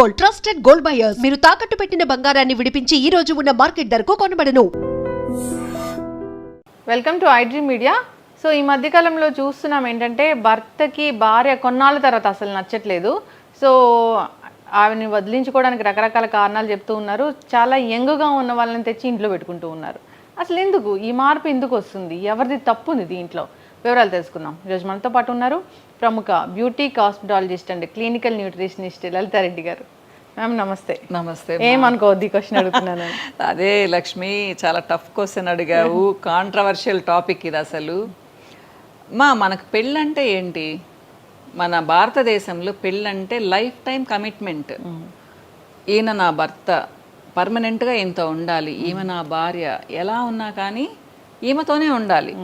Gold trusted gold buyers. మీరు తాకట్టు పెట్టిన బంగారాన్ని విడిపించి ఈ రోజు ఉన్న మార్కెట్ ధరకు కొనబడను. Welcome to iDream media so ఈ మధ్యకాలంలో చూస్తున్నాం ఏంటంటే భర్తకి భార్య కొన్నాళ్ళ తర్వాత అసలు నచ్చట్లేదు. సో ఆవిని వదిలించుకోవడానికి రకరకాల కారణాలు చెప్తూ ఉన్నారు. చాలా యంగ్గా ఉన్న వాళ్ళని తెచ్చి ఇంట్లో పెట్టుకుంటూ ఉన్నారు. అసలు ఎందుకు? ఈ మార్పు ఎందుకు వస్తుంది? ఎవరిది తప్పు ఉంది దీంట్లో? వివరాలు తెలుసుకుందాం. ఈరోజు మనతో పాటు ఉన్నారు ప్రముఖ beauty cosmetologist and clinical nutritionist Lalitha Reddy గారు. మ్యామ్ నమస్తే. నమస్తే ఏమనుకోవద్దు క్వశ్చన్ అడుగుతున్నాను? అదే లక్ష్మి చాలా టఫ్ క్వశ్చన్ అడిగావు. కాంట్రవర్షియల్ టాపిక్ ఇది అసలు. మా మనకు పెళ్ళంటే ఏంటి? మన భారతదేశంలో పెళ్ళంటే లైఫ్ టైం కమిట్మెంట్. ఈయన నా భర్త పర్మనెంట్గా ఇంత ఉండాలి. ఈమె నా భార్య. ఎలా ఉన్నా కానీ ఈమెతోనే ఉండాలి.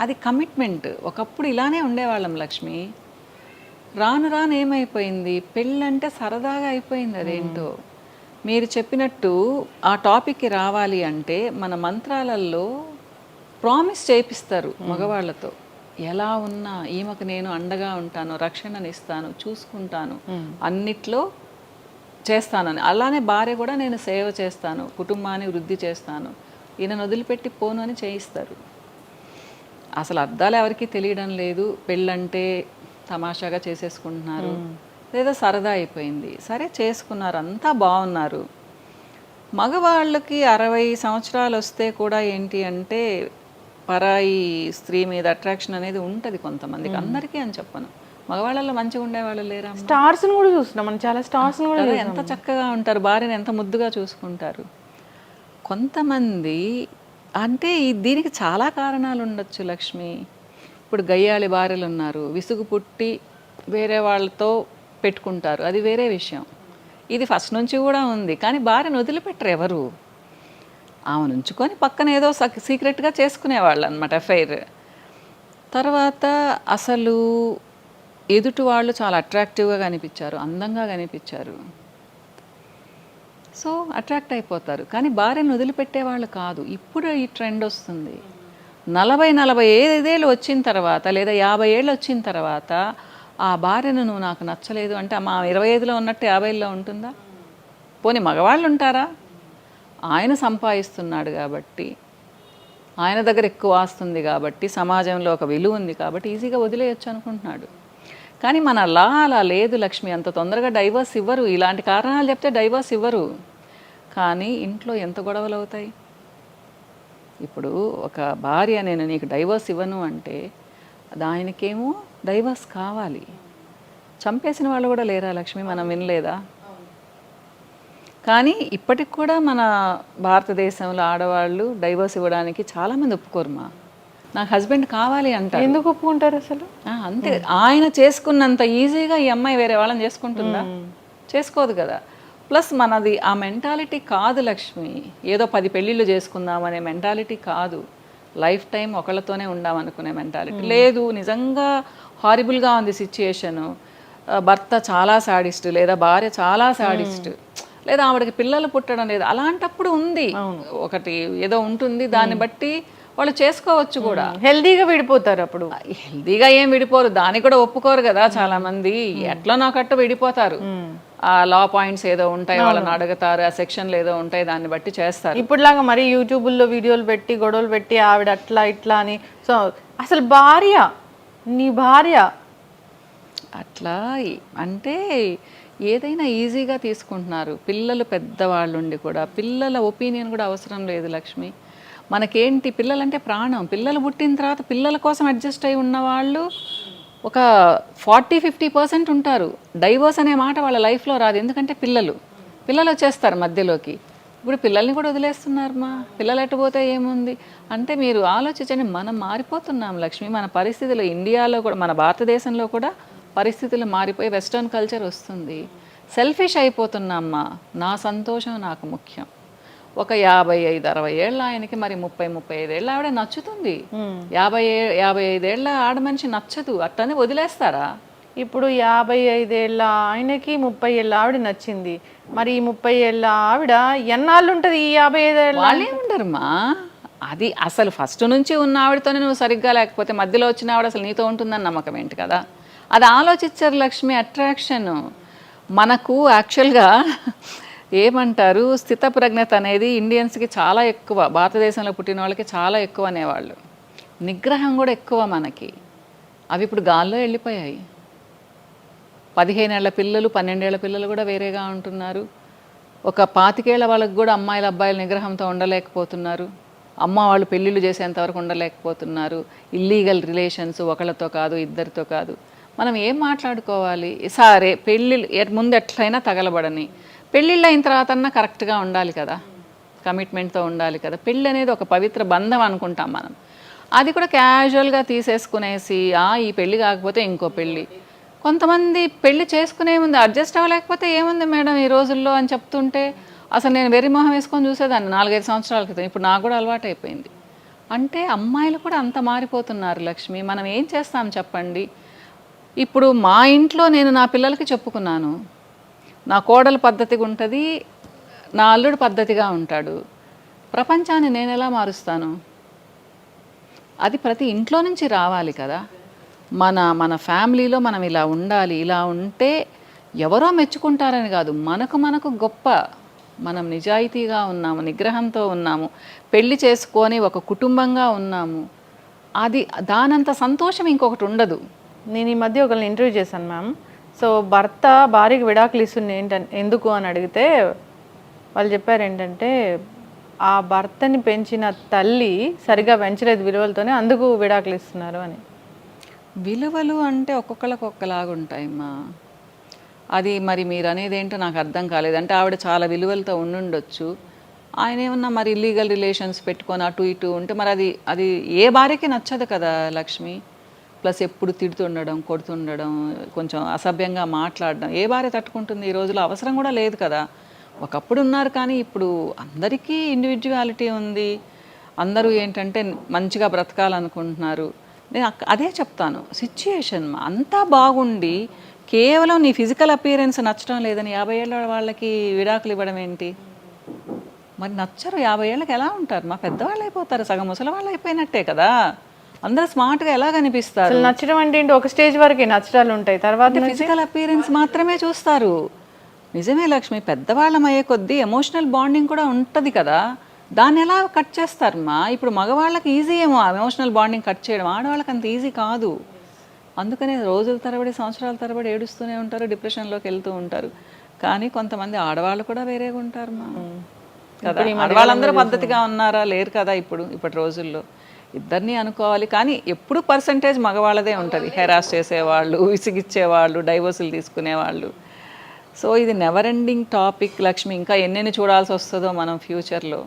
అది కమిట్మెంట్ ఒకప్పుడు ఇలానే ఉండేవాళ్ళం లక్ష్మి. రాను రాను ఏమైపోయింది? పెళ్ళంటే సరదాగా అయిపోయింది అదేంటో. మీరు చెప్పినట్టు ఆ టాపిక్కి రావాలి అంటే మన మంత్రాలలో ప్రామిస్ చేపిస్తారు మగవాళ్ళతో. ఎలా ఉన్నా ఈమెకు నేను అండగా ఉంటాను రక్షణనిస్తాను చూసుకుంటాను. అన్నిట్లో చేస్తానని. అలానే భార్య కూడా నేను సేవ చేస్తాను కుటుంబాన్ని వృద్ధి చేస్తాను. ఈయనను వదిలిపెట్టి పోను అని చేయిస్తారు. అసలు అర్థాలు ఎవరికి తెలియడం లేదు. పెళ్ళంటే తమాషాగా చేసేసుకుంటున్నారు. లేదా సరదా అయిపోయింది. సరే చేసుకున్నారు. అంతా బాగున్నారు. మగవాళ్ళకి అరవై సంవత్సరాలు వస్తే కూడా ఏంటి అంటే పరాయి స్త్రీ మీద అట్రాక్షన్ అనేది ఉంటుంది కొంతమందికి. అందరికీ అని చెప్పను. మగవాళ్ళలో మంచిగా ఉండేవాళ్ళు లేరా? స్టార్స్ కూడా చూస్తున్నాం. మనం చాలా స్టార్స్ కూడా ఎంత చక్కగా ఉంటారు. భార్యను ఎంత ముద్దుగా చూసుకుంటారు. కొంతమంది అంటే దీనికి చాలా కారణాలు ఉండొచ్చు లక్ష్మి. ఇప్పుడు గయ్యాళి భార్యలు ఉన్నారు విసుగు పుట్టి వేరే వాళ్ళతో పెట్టుకుంటారు. అది వేరే విషయం. ఇది ఫస్ట్ నుంచి కూడా ఉంది. కానీ భార్యను వదిలిపెట్టరు ఎవరు? ఆమెను ఉంచుకొని పక్కన ఏదో సక్- సీక్రెట్గా చేసుకునేవాళ్ళు అనమాట అఫైర్ తర్వాత అసలు ఎదుటి వాళ్ళు చాలా అట్రాక్టివ్గా కనిపించారు అందంగా కనిపించారు. సో అట్రాక్ట్ అయిపోతారు. కానీ భార్యను వదిలిపెట్టే వాళ్ళు కాదు. ఇప్పుడు ఈ ట్రెండ్ వస్తుంది. నలభై నలభై ఐదేళ్ళు వచ్చిన తర్వాత లేదా యాభై ఏళ్ళు వచ్చిన తర్వాత ఆ భార్యను నువ్వు నాకు నచ్చలేదు అంటే మా ఇరవై ఐదులో ఉన్నట్టు యాభైలో ఉంటుందా? పోనీ మగవాళ్ళు ఉంటారా? ఆయన సంపాదిస్తున్నాడు కాబట్టి ఆయన దగ్గర ఎక్కువ ఆస్తుంది కాబట్టి సమాజంలో ఒక విలువ ఉంది కాబట్టి ఈజీగా వదిలేయచ్చు అనుకుంటున్నాడు. కానీ మన లా అలా లేదు లక్ష్మి. అంత తొందరగా డైవర్స్ ఇవ్వరు. ఇలాంటి కారణాలు చెప్తే డైవర్స్ ఇవ్వరు. కానీ ఇంట్లో ఎంత గొడవలు అవుతాయి? ఇప్పుడు ఒక భార్య నేను నీకు డైవర్స్ ఇవ్వను అంటే దానికేమో డైవర్స్ కావాలి. చంపేసిన వాళ్ళు కూడా లేరా లక్ష్మి? మనం వినలేదా? కానీ ఇప్పటికి కూడా మన భారతదేశంలో ఆడవాళ్ళు డైవర్స్ ఇవ్వడానికి చాలామంది ఒప్పుకోరు మా. నాకు హస్బెండ్ కావాలి అంటారు ఎందుకు ఒప్పుకుంటారు అసలు? అంతే. ఆయన చేసుకున్నంత ఈజీగా ఈ అమ్మాయి వేరే వాళ్ళని చేసుకుంటుందా? చేసుకోదు కదా. ప్లస్ మనది ఆ మెంటాలిటీ కాదు లక్ష్మి. ఏదో పది పెళ్ళిళ్ళు చేసుకుందాం అనే మెంటాలిటీ కాదు. లైఫ్ టైం ఒకళ్ళతోనే ఉందాం అనుకునే మెంటాలిటీ లేదు నిజంగా హారిబుల్గా ఉంది సిచ్యుయేషను భర్త చాలా సాడిస్ట్ లేదా భార్య చాలా సాడిస్ట్ లేదా ఆవిడకి పిల్లలు పుట్టడం లేదు. అలాంటప్పుడు ఉంది. ఒకటి ఏదో ఉంటుంది. దాన్ని బట్టి వాళ్ళు చేసుకోవచ్చు కూడా. హెల్దీగా విడిపోతారు అప్పుడు. హెల్దీగా ఏం విడిపోరు. దానికి కూడా ఒప్పుకోరు కదా చాలా మంది ఎట్లా నాకట్టు విడిపోతారు? ఆ లా పాయింట్స్ ఏదో ఉంటాయి వాళ్ళని అడుగుతారు ఆ సెక్షన్లు ఏదో ఉంటాయి దాన్ని బట్టి చేస్తారు. ఇప్పుడులాగా మరి యూట్యూబ్లో వీడియోలు పెట్టి గొడవలు పెట్టి ఆవిడ అట్లా ఇట్లా అని. సో అసలు భార్య నీ భార్య. అట్లా అంటే ఏదైనా ఈజీగా తీసుకుంటున్నారు. పిల్లలు పెద్దవాళ్ళు ఉండి కూడా పిల్లల ఒపీనియన్ కూడా అవసరం లేదు లక్ష్మి. మనకేంటి పిల్లలంటే ప్రాణం. పిల్లలు పుట్టిన తర్వాత పిల్లల కోసం అడ్జస్ట్ అయి ఉన్న వాళ్ళు ఒక ఫార్టీ ఫిఫ్టీ పర్సెంట్ ఉంటారు. డైవర్స్ అనే మాట వాళ్ళ లైఫ్లో రాదు. ఎందుకంటే పిల్లలు. పిల్లలు వచ్చేస్తారు మధ్యలోకి. ఇప్పుడు పిల్లల్ని కూడా వదిలేస్తున్నారు మా పిల్లలు ఎట్టుపోతే ఏముంది? అంటే మీరు ఆలోచించండి మనం మారిపోతున్నాం లక్ష్మి. మన పరిస్థితులు ఇండియాలో కూడా మన భారతదేశంలో కూడా పరిస్థితులు మారిపోయి వెస్ట్రన్ కల్చర్ వస్తుంది. సెల్ఫిష్ అయిపోతున్నామ్మా నా సంతోషం నాకు ముఖ్యం. ఒక యాభై ఐదు అరవై ఏళ్ళ ఆయనకి మరి ముప్పై ముప్పై ఐదేళ్ళ ఆవిడ నచ్చుతుంది. యాభై యాభై ఐదేళ్ళ ఆడ మనిషి నచ్చదు. అట్టనే వదిలేస్తారా? ఇప్పుడు యాభై ఐదేళ్ళ ఆయనకి ముప్పై ఏళ్ళ ఆవిడ నచ్చింది. మరి ఈ ముప్పై ఏళ్ళ ఆవిడ ఎన్నాళ్ళు ఉంటుంది ఈ యాభై ఐదేళ్ళ వాళ్ళే ఉండరుమా? అది అసలు ఫస్ట్ నుంచి ఉన్న ఆవిడతోనే నువ్వు సరిగ్గా లేకపోతే మధ్యలో వచ్చిన ఆవిడ అసలు నీతో ఉంటుందని నమ్మకం ఏంటి కదా? అది ఆలోచించారు లక్ష్మి అట్రాక్షన్. మనకు యాక్చువల్గా ఏమంటారు? స్థితప్రజ్ఞత అనేది ఇండియన్స్కి చాలా ఎక్కువ భారతదేశంలో పుట్టిన వాళ్ళకి చాలా ఎక్కువ అనేవాళ్ళు. నిగ్రహం కూడా ఎక్కువ మనకి. అవి ఇప్పుడు గాల్లో వెళ్ళిపోయాయి. పదిహేనేళ్ళ పిల్లలు పన్నెండేళ్ళ పిల్లలు కూడా వేరేగా ఉంటున్నారు. ఒక పాతికేళ్ళ వాళ్ళకి కూడా అమ్మాయిల అబ్బాయిల నిగ్రహంతో ఉండలేకపోతున్నారు. అమ్మ వాళ్ళు పెళ్ళిళ్ళు చేసేంతవరకు ఉండలేకపోతున్నారు. ఇల్లీగల్ రిలేషన్స్ ఒకళ్ళతో కాదు ఇద్దరితో కాదు. మనం ఏం మాట్లాడుకోవాలి? సరే పెళ్ళిళ్ళు ముందు ఎట్లయినా తగలబడని. పెళ్ళిళ్ళు అయిన తర్వాత అన్నా కరెక్ట్గా ఉండాలి కదా. కమిట్మెంట్తో ఉండాలి కదా. పెళ్ళి అనేది ఒక పవిత్ర బంధం అనుకుంటాం మనం. అది కూడా క్యాజువల్గా తీసేసుకునేసి ఆ ఈ పెళ్ళి కాకపోతే ఇంకో పెళ్ళి. కొంతమంది పెళ్ళి చేసుకునే ముందు అడ్జస్ట్ అవ్వలేకపోతే ఏముంది మేడం ఈ రోజుల్లో అని చెప్తుంటే అసలు నేను వెర్రి మొహం వేసుకొని చూసేదాన్ని నాలుగైదు సంవత్సరాల క్రితం. ఇప్పుడు నాకు కూడా అలవాటు అయిపోయింది అంటే అమ్మాయిలు కూడా అంత మారిపోతున్నారు లక్ష్మి. మనం ఏం చేస్తాం చెప్పండి? ఇప్పుడు మా ఇంట్లో నేను నా పిల్లలకి చెప్పుకున్నాను. నా కోడలు పద్ధతిగా ఉంటుంది నా అల్లుడు పద్ధతిగా ఉంటాడు. ప్రపంచాన్ని నేను ఎలా మారుస్తాను? అది ప్రతి ఇంట్లో నుంచి రావాలి కదా. మన మన ఫ్యామిలీలో మనం ఇలా ఉండాలి ఇలా ఉంటే ఎవరో మెచ్చుకుంటారని కాదు. మనకు మనకు గొప్ప మనం నిజాయితీగా ఉన్నాము నిగ్రహంతో ఉన్నాము పెళ్ళి చేసుకొని ఒక కుటుంబంగా ఉన్నాము. అది దానంత సంతోషం ఇంకొకటి ఉండదు. నేను ఈ మధ్య ఒకరిని ఇంటర్వ్యూ చేశాను మ్యామ్. సో భర్త భార్యకి విడాకులు ఇస్తుంది ఏంటంటే ఎందుకు అని అడిగితే వాళ్ళు చెప్పారు ఏంటంటే ఆ భర్తని పెంచిన తల్లి సరిగా పెంచలేదు విలువలతోనే అందుకు విడాకులు ఇస్తున్నారు అని. విలువలు అంటే ఒక్కొక్కళ్ళకి ఒక్కలాగా ఉంటాయమ్మా. అది మరి మీరు అనేది ఏంటో నాకు అర్థం కాలేదు. అంటే ఆవిడ చాలా విలువలతో ఉండుండొచ్చు. ఆయన ఏమన్నా మరి ఇల్లీగల్ రిలేషన్స్ పెట్టుకొని అటు ఇటు ఉంటే మరి అది అది ఏ భార్యకి నచ్చదు కదా లక్ష్మి? ప్లస్ ఎప్పుడు తిడుతుండడం కొడుతుండడం కొంచెం అసభ్యంగా మాట్లాడడం ఏ భార్య తట్టుకుంటుంది? ఈ రోజులో అవసరం కూడా లేదు కదా. ఒకప్పుడు ఉన్నారు కానీ ఇప్పుడు అందరికీ ఇండివిజువాలిటీ ఉంది. అందరూ ఏంటంటే మంచిగా బ్రతకాలనుకుంటున్నారు. నేను అదే చెప్తాను. సిచ్యుయేషన్ అంతా బాగుండి కేవలం నీ ఫిజికల్ అపియరెన్స్ నచ్చడం లేదని యాభై ఏళ్ళ వాళ్ళకి విడాకులు ఇవ్వడం ఏంటి? మరి నచ్చరు. యాభై ఏళ్ళకి ఎలా ఉంటారు? మా పెద్దవాళ్ళు అయిపోతారు. సగం ముసలి వాళ్ళు అయిపోయినట్టే కదా. అందరూ స్మార్ట్గా ఎలా కనిపిస్తారు? నచ్చడం అంటే ఏంటి? ఒక స్టేజ్ వరకే నచ్చడాలు ఉంటాయి. తర్వాత ఫిజికల్ అపియరెన్స్ మాత్రమే చూస్తారు. నిజమే లక్ష్మి పెద్దవాళ్ళం అయ్యే కొద్దీ ఎమోషనల్ బాండింగ్ కూడా ఉంటుంది కదా. దాన్ని ఎలా కట్ చేస్తారమ్మా ఇప్పుడు మగవాళ్ళకి ఈజీ ఏమో ఎమోషనల్ బాండింగ్ కట్ చేయడం. ఆడవాళ్ళకి అంత ఈజీ కాదు. అందుకనే రోజుల తరబడి సంవత్సరాల తరబడి ఏడుస్తూనే ఉంటారు డిప్రెషన్లోకి వెళ్తూ ఉంటారు. కానీ కొంతమంది ఆడవాళ్ళు కూడా వేరేగా ఉంటారు మా. కదా? ఆడవాళ్ళందరూ పద్ధతిగా ఉన్నారా? లేరు కదా ఇప్పుడు ఇప్పటి రోజుల్లో. ఇద్దరిని అనుకోవాలి కానీ ఎప్పుడు పర్సంటేజ్ మగవాళ్ళదే ఉంటుంది. హెరాస్ చేసేవాళ్ళు విసిగిచ్చేవాళ్ళు డైవోర్సులు తీసుకునేవాళ్ళు. సో ఇది నెవర్ ఎండింగ్ టాపిక్ లక్ష్మి. ఇంకా ఎన్నెన్ని చూడాల్సి వస్తుందో మనం ఫ్యూచర్లో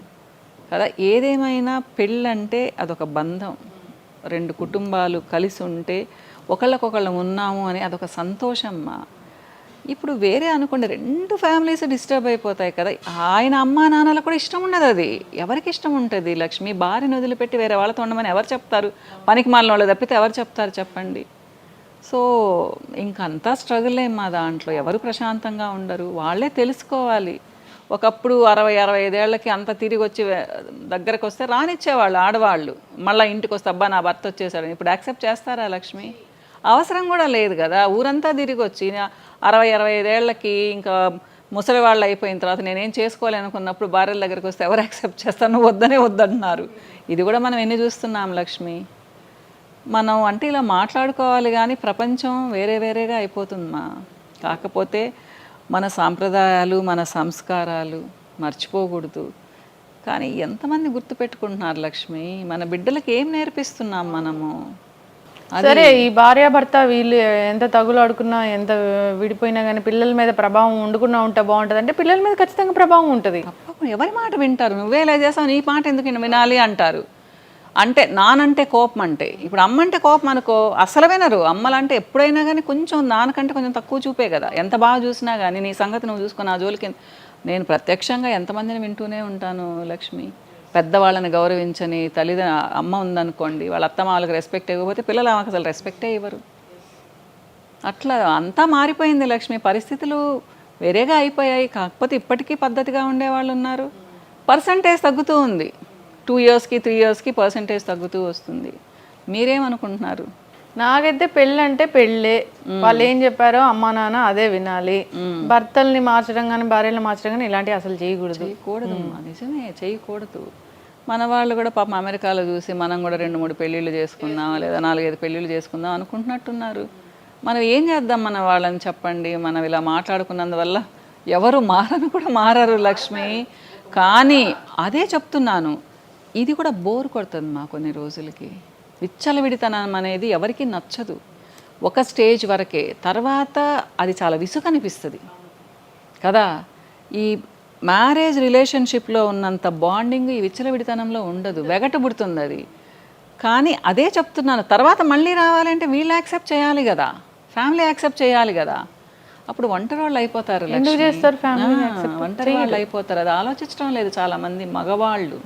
కదా ఏదేమైనా పెళ్ళంటే అదొక బంధం. రెండు కుటుంబాలు కలిసి ఉంటే ఒకళ్ళకొకళ్ళం ఉన్నాము అని అదొక సంతోషమ్మా. ఇప్పుడు వేరే అనుకోండి రెండు ఫ్యామిలీస్ డిస్టర్బ్ అయిపోతాయి కదా. ఆయన అమ్మా నాన్నలకు కూడా ఇష్టం ఉండదు అది. ఎవరికి ఇష్టం ఉంటుంది? లక్ష్మి భార్యను వదిలిపెట్టి వేరే వాళ్ళతో ఉండమని ఎవరు చెప్తారు? పనికి మాలిన వాళ్ళు తప్పితే ఎవరు చెప్తారు చెప్పండి? సో ఇంకంతా స్ట్రగులే మా దాంట్లో. ఎవరు ప్రశాంతంగా ఉండరు. వాళ్ళే తెలుసుకోవాలి. ఒకప్పుడు అరవై అరవై ఐదేళ్ళకి అంత తిరిగి వచ్చి దగ్గరకు వస్తే రానిచ్చేవాళ్ళు ఆడవాళ్ళు. మళ్ళీ ఇంటికి వస్తే అబ్బా నా భర్త వచ్చేసాడు. ఇప్పుడు యాక్సెప్ట్ చేస్తారా లక్ష్మి? అవసరం కూడా లేదు కదా. ఊరంతా తిరిగి వచ్చి అరవై అరవై ఐదేళ్ళకి ఇంకా ముసలి వాళ్ళు అయిపోయిన తర్వాత నేనేం చేసుకోలేనుకున్నప్పుడు భార్యల దగ్గరికి వస్తే ఎవరు యాక్సెప్ట్ చేస్తాను వద్దనే వద్దంటున్నారు. ఇది కూడా మనం ఎన్ని చూస్తున్నాం లక్ష్మి? మనం అంటే ఇలా మాట్లాడుకోవాలి కానీ ప్రపంచం వేరే వేరేగా అయిపోతుందమ్మా. కాకపోతే మన సాంప్రదాయాలు మన సంస్కారాలు మర్చిపోకూడదు. కానీ ఎంతమంది గుర్తుపెట్టుకుంటున్నారు లక్ష్మి? మన బిడ్డలకి ఏం నేర్పిస్తున్నాం మనము? సరే ఈ భార్యాభర్త వీళ్ళు ఎంత తగులాడుకున్నా ఎంత విడిపోయినా కానీ పిల్లల మీద ప్రభావం ఉండకుండా ఉంటే బాగుంటుంది. అంటే పిల్లల మీద ఖచ్చితంగా ప్రభావం ఉంటుంది. ఎవరి మాట వింటారు? నువ్వే ఇలా చేసావు నీ మాట ఎందుకు విన- వినాలి అంటారు. అంటే నానంటే కోపం అంటే. ఇప్పుడు అమ్మ అంటే కోపం అనుకో అసలు వినరు. అమ్మలంటే ఎప్పుడైనా కానీ కొంచెం నాన్నకంటే కొంచెం తక్కువ చూపే కదా. ఎంత బాగా చూసినా కానీ నీ సంగతి నువ్వు చూసుకుని ఆ జోలికి నేను ప్రత్యక్షంగా ఎంతమందిని వింటూనే ఉంటాను లక్ష్మి? పెద్దవాళ్ళని గౌరవించని తల్లిద అమ్మ ఉందనుకోండి వాళ్ళ అత్తమ్మ వాళ్ళకి రెస్పెక్ట్ ఇవ్వకపోతే పిల్లలు ఆమెకు అసలు రెస్పెక్టే ఇవ్వరు. అట్లా అంతా మారిపోయింది లక్ష్మి. పరిస్థితులు వేరేగా అయిపోయాయి. కాకపోతే ఇప్పటికీ పద్ధతిగా ఉండేవాళ్ళు ఉన్నారు. పర్సంటేజ్ తగ్గుతూ ఉంది. టూ ఇయర్స్కి త్రీ ఇయర్స్కి పర్సంటేజ్ తగ్గుతూ వస్తుంది. మీరేమనుకుంటున్నారు? నాకైతే పెళ్ళి. అంటే పెళ్ళే వాళ్ళు ఏం చెప్పారో అమ్మా నాన్న అదే వినాలి. భర్తల్ని మార్చడం కానీ భార్యలు మార్చడం కానీ ఇలాంటివి అసలు చేయకూడదు. చేయకూడదు నిజమే చేయకూడదు. మన వాళ్ళు కూడా పాపం అమెరికాలో చూసి మనం కూడా రెండు మూడు పెళ్ళిళ్ళు చేసుకుందాం లేదా నాలుగైదు పెళ్ళిళ్ళు చేసుకుందాం అనుకుంటున్నట్టున్నారు. మనం ఏం చేద్దాం మన వాళ్ళని చెప్పండి? మనం ఇలా మాట్లాడుకున్నందువల్ల ఎవరు మారను కూడా మారరు లక్ష్మి. కానీ అదే చెప్తున్నాను. ఇది కూడా బోర్ కొడుతుంది మా కొన్ని రోజులకి. విచ్చలవిడితనం అనేది ఎవరికి నచ్చదు. ఒక స్టేజ్ వరకే. తర్వాత అది చాలా విసుగనిపిస్తుంది. కదా? ఈ మ్యారేజ్ రిలేషన్షిప్లో ఉన్నంత బాండింగ్ ఈ విచ్చలవిడితనంలో ఉండదు. వెగటబుడుతుంది అది కానీ అదే చెప్తున్నాను. తర్వాత మళ్ళీ రావాలంటే వీళ్ళు యాక్సెప్ట్ చేయాలి కదా. ఫ్యామిలీ యాక్సెప్ట్ చేయాలి కదా. అప్పుడు ఒంటరి వాళ్ళు అయిపోతారు. చేస్తారు ఒంటరి వాళ్ళు అయిపోతారు. అది ఆలోచించడం లేదు చాలా మంది మగవాళ్ళు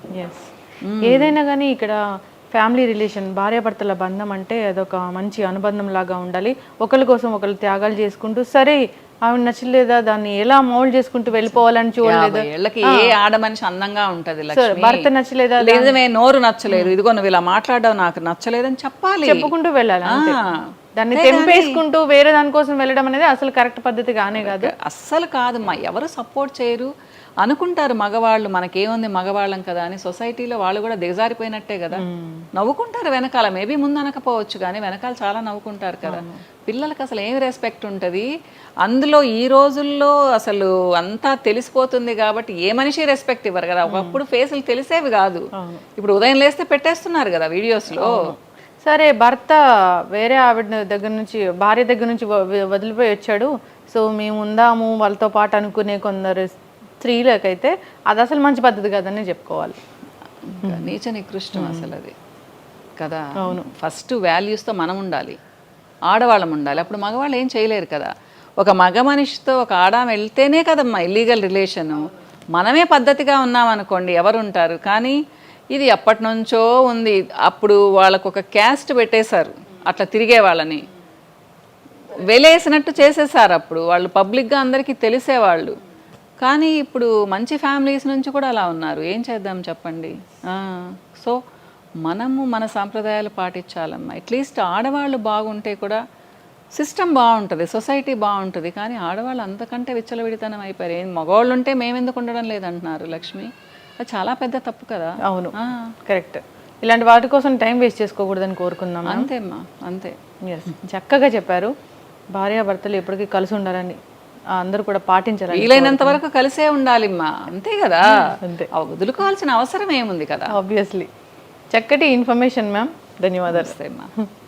ఏదైనా కానీ ఇక్కడ ఫ్యామిలీ రిలేషన్ భార్యాభర్తల బంధం అంటే అదొక మంచి అనుబంధం లాగా ఉండాలి. ఒకరి కోసం ఒకరు త్యాగాలు చేసుకుంటూ సరే ఆవిడ నచ్చలేదా? దాన్ని ఎలా మౌల్డ్ చేసుకుంటూ వెళ్ళిపోవాలని చూడలేదు? ఏ ఆడ మనిషి అందంగా ఉంటది భర్త నచ్చలేదా లేదమే నోరు నచ్చలేదు. ఇదిగో నువ్వు ఇలా మాట్లాడడం నాకు నచ్చలేదని చెప్పాలి. చెప్పుకుంటూ వెళ్ళాలి. దాన్ని తెంపేసుకుంటూ వేరే దానికోసం వెళ్ళడం అనేది అసలు కరెక్ట్ పద్ధతి కానే కాదు. అస్సలు కాదమ్మా. ఎవరు సపోర్ట్ చేయరు. అనుకుంటారు మగవాళ్ళు మనకేముంది మగవాళ్ళం కదా అని సొసైటీలో వాళ్ళు కూడా దిగజారిపోయినట్టే కదా. నవ్వుకుంటారు వెనకాల. మేబీ ముందు అనకపోవచ్చు కానీ వెనకాల చాలా నవ్వుకుంటారు కదా. పిల్లలకి అసలు ఏమి రెస్పెక్ట్ ఉంటుంది? అందులో ఈ రోజుల్లో అసలు అంతా తెలిసిపోతుంది కాబట్టి ఏ మనిషి రెస్పెక్ట్ ఇవ్వరు కదా. ఒకప్పుడు ఫేసులు తెలిసేవి కాదు. ఇప్పుడు ఉదయం లేస్తే పెట్టేస్తున్నారు కదా వీడియోస్లో. సరే భర్త వేరే ఆవిడ దగ్గర నుంచి భార్య దగ్గర నుంచి వదిలిపోయి వచ్చాడు. సో మేము ఉందాము వాళ్ళతో పాటు అనుకునే కొందరు స్త్రీలకైతే అది అసలు మంచి పద్ధతి కాదని చెప్పుకోవాలి. నీచ నికృష్టం అసలు అది కదా? అవును. ఫస్ట్ వాల్యూస్తో మనం ఉండాలి. ఆడవాళ్ళం ఉండాలి. అప్పుడు మగవాళ్ళు ఏం చేయలేరు కదా? ఒక మగ మనిషితో ఒక ఆడ వెళ్తేనే కదమ్మా ఇల్లీగల్ రిలేషను మనమే పద్ధతిగా ఉన్నామనుకోండి ఎవరు ఉంటారు కానీ ఇది ఎప్పటి నుంచో ఉంది. అప్పుడు వాళ్ళకు ఒక క్యాస్ట్ పెట్టేశారు. అట్లా తిరిగే వాళ్ళని. వెలేసినట్టు చేసేసారు అప్పుడు. వాళ్ళు పబ్లిక్గా అందరికీ తెలిసేవాళ్ళు. కానీ ఇప్పుడు మంచి ఫ్యామిలీస్ నుంచి కూడా అలా ఉన్నారు. ఏం చేద్దాం చెప్పండి? సో మనము మన సాంప్రదాయాలు పాటించాలమ్మా. అట్లీస్ట్ ఆడవాళ్ళు బాగుంటే కూడా సిస్టమ్ బాగుంటుంది సొసైటీ బాగుంటుంది. కానీ ఆడవాళ్ళు అంతకంటే విచ్చలవిడితనం అయిపోయారు. ఏం మగవాళ్ళు ఉంటే మేమెందుకు ఉండడం లేదంటున్నారు లక్ష్మి. అది చాలా పెద్ద తప్పు కదా? అవును. కరెక్ట్ ఇలాంటి వాటి కోసం టైం వేస్ట్ చేసుకోకూడదని కోరుకుందాం అంతేమ్మా అంతే. చక్కగా చెప్పారు. భార్యాభర్తలు ఎప్పటికీ కలిసి ఉండాలని అందరూ కూడా పాటించాలని వీలైనంత వరకు కలిసే ఉండాలిమ్మా. అంతే కదా? అంతే. వదులుకోవాల్సిన అవసరం ఏముంది కదా? ఆబ్వియస్లీ చక్కటి ఇన్ఫర్మేషన్ మ్యామ్ ధన్యవాదాలు. అమ్మా.